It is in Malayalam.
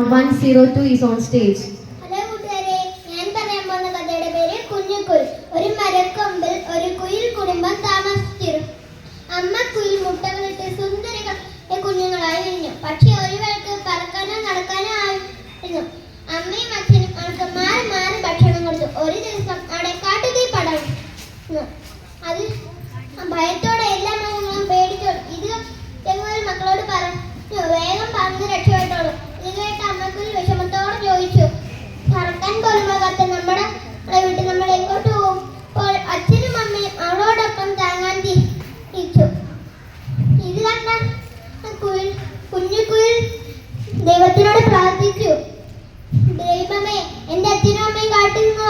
102 is on stage. ഹലോ കൂട്ടുകാരെ. ഞാൻ പറയാൻ പോകുന്ന കഥയുടെ പേര് കുഞ്ഞുകുയിൽ ഒരു മരക്കൊമ്പിൽ ഒരു കുയിൽ കുടുംബം താമസിച്ചിരുന്നു. അമ്മ കുയിൽ മുട്ടകളിട്ട് സുന്ദര കുഞ്ഞുങ്ങളായി വിരിഞ്ഞു പക്ഷെ ഒരു പേർക്ക് പറക്കാനോ അമ്മയും അച്ഛനും അവൾക്ക് മാറി കൊടുത്തു. ഒരു ദിവസം അവിടെ കാട്ടുതീ പടർന്നു. അതിൽ കാട്ടുന്നു